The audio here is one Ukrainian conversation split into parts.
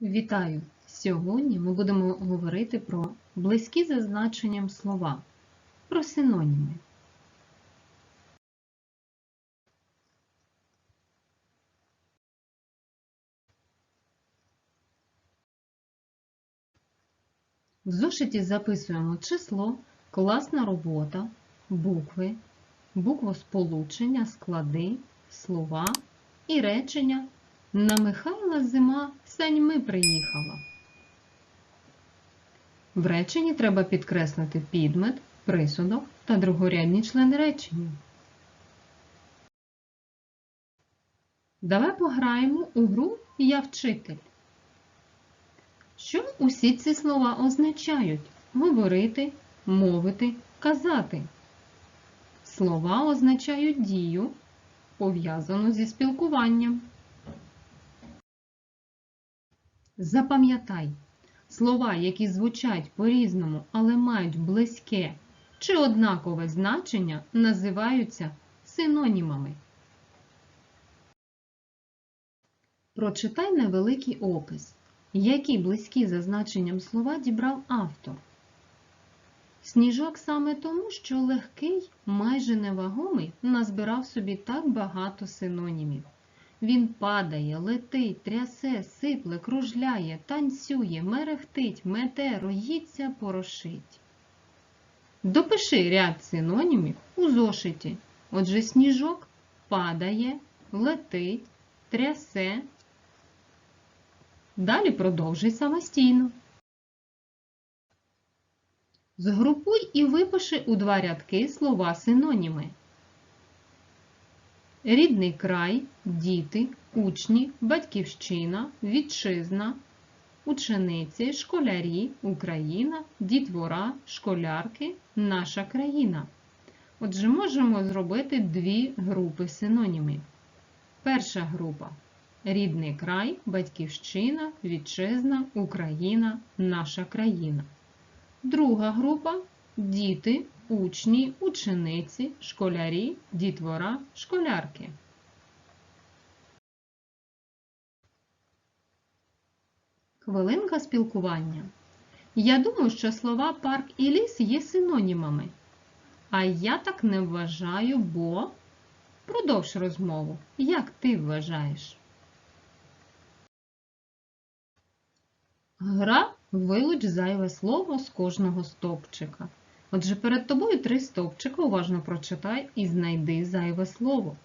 Вітаю! Сьогодні ми будемо говорити про близькі за значенням слова, про синоніми. В зошиті записуємо число, класна робота, букви, буквосполучення, склади, слова і речення на Михайла зима саньми приїхала. В реченні треба підкреслити підмет, присудок та другорядні члени речення. Давай пограємо у гру Я вчитель. Що усі ці слова означають? Говорити, мовити, казати. Слова означають дію, пов'язану зі спілкуванням. Запам'ятай, слова, які звучать по-різному, але мають близьке чи однакове значення, називаються синонімами. Прочитай невеликий опис, які близькі за значенням слова дібрав автор. Сніжок саме тому, що легкий, майже невагомий, назбирав собі так багато синонімів. Він падає, летить, трясе, сипле, кружляє, танцює, мерехтить, мете, роїться, порошить. Допиши ряд синонімів у зошиті. Отже, сніжок падає, летить, трясе. Далі продовжуй самостійно. Згрупуй і випиши у два рядки слова синоніми. Рідний край, діти, учні, батьківщина, вітчизна, учениці, школярі, Україна, дітвора, школярки, наша країна. Отже, можемо зробити дві групи синонімів. Перша група рідний край, батьківщина, вітчизна, Україна, наша країна. Друга група діти, учні, учениці, школярі, дітвора, школярки. Хвилинка спілкування. Я думаю, що слова парк і ліс є синонімами. А я так не вважаю, бо продовж розмову. Як ти вважаєш? Гра вилуч зайве слово з кожного стовпчика. Отже, перед тобою три стовпчика, уважно прочитай і знайди зайве слово.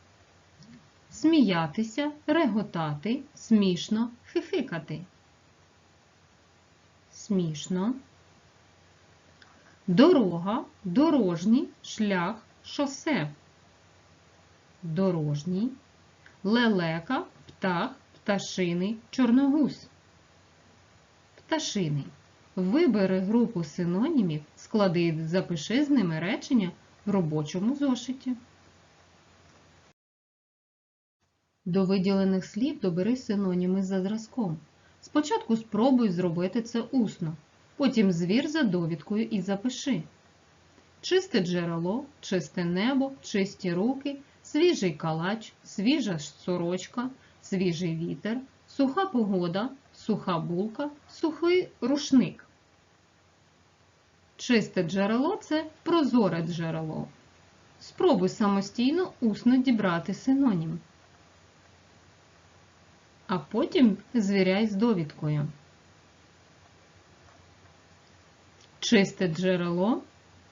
Сміятися, реготати, смішно, хихикати. Смішно. Дорога, дорожній, шлях, шосе. Дорожній. Лелека, птах, пташиний, чорногуз. Пташиний. Вибери групу синонімів, склади і запиши з ними речення в робочому зошиті. До виділених слів добери синоніми за зразком. Спочатку спробуй зробити це усно, потім звір за довідкою і запиши. Чисте джерело, чисте небо, чисті руки, свіжий калач, свіжа сорочка, свіжий вітер, суха погода, суха булка, сухий рушник. Чисте джерело це прозоре джерело. Спробуй самостійно усно дібрати синонім. А потім звіряй з довідкою. Чисте джерело,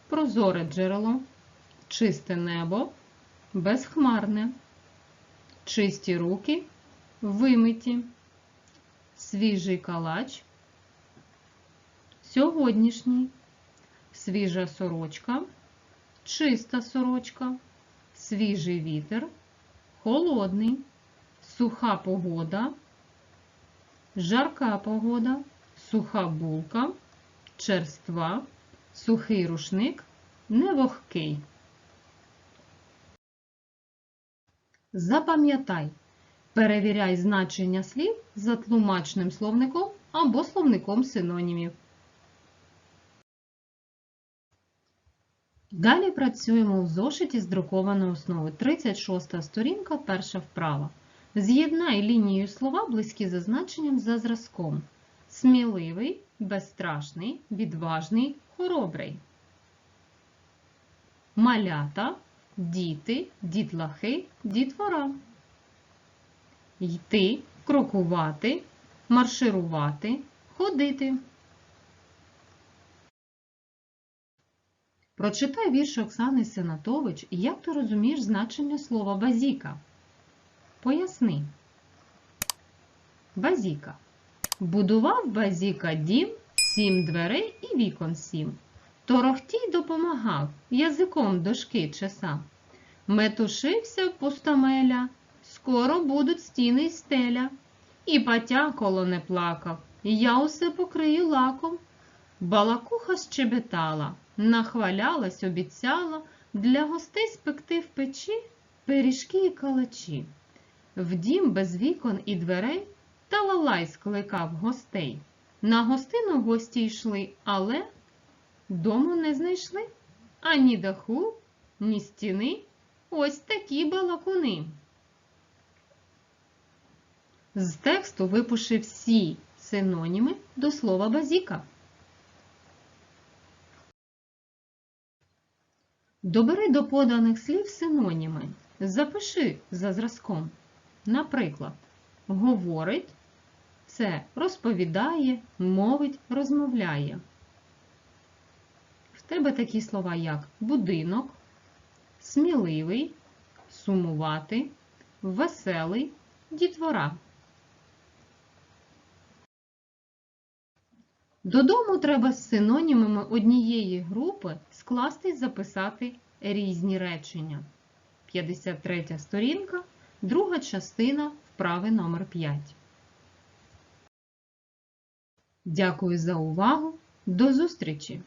прозоре джерело, чисте небо, безхмарне, чисті руки, вимиті, свіжий калач, сьогоднішній, свіжа сорочка, чиста сорочка, свіжий вітер, холодний, суха погода, жарка погода, суха булка, черства, сухий рушник, невогкий. Запам'ятай, перевіряй значення слів за тлумачним словником або словником синонімів. Далі працюємо в зошиті з друкованої основи. 36 сторінка, перша вправа. З'єднай лінією слова близькі за значенням за зразком. Сміливий, безстрашний, відважний, хоробрий. Малята, діти, дітлахи, дітвора. Йти, крокувати, марширувати, ходити. Прочитай вірш Оксани Сенатович, як ти розумієш значення слова базіка. Поясни. Базіка. Будував базіка дім, сім дверей і вікон сім. Торохтій допомагав, язиком дошки чесав. Метушився пустомеля, скоро будуть стіни й стеля. І потяколо не плакав, я усе покрию лаком. Балакуха щебетала, нахвалялась, обіцяла для гостей спекти в печі пиріжки і калачі. В дім без вікон і дверей та лалай скликав гостей. На гостину гості йшли, але дому не знайшли ані даху, ні стіни. Ось такі балакуни. З тексту випиши всі синоніми до слова базіка. Добери до поданих слів синоніми. Запиши за зразком. Наприклад, говорить це розповідає, мовить, розмовляє. В тебе такі слова, як будинок, сміливий, сумувати, веселий, дітвора. Додому треба з синонімами однієї групи скласти і записати різні речення. 53 сторінка, друга частина, вправи номер 5. Дякую за увагу. До зустрічі!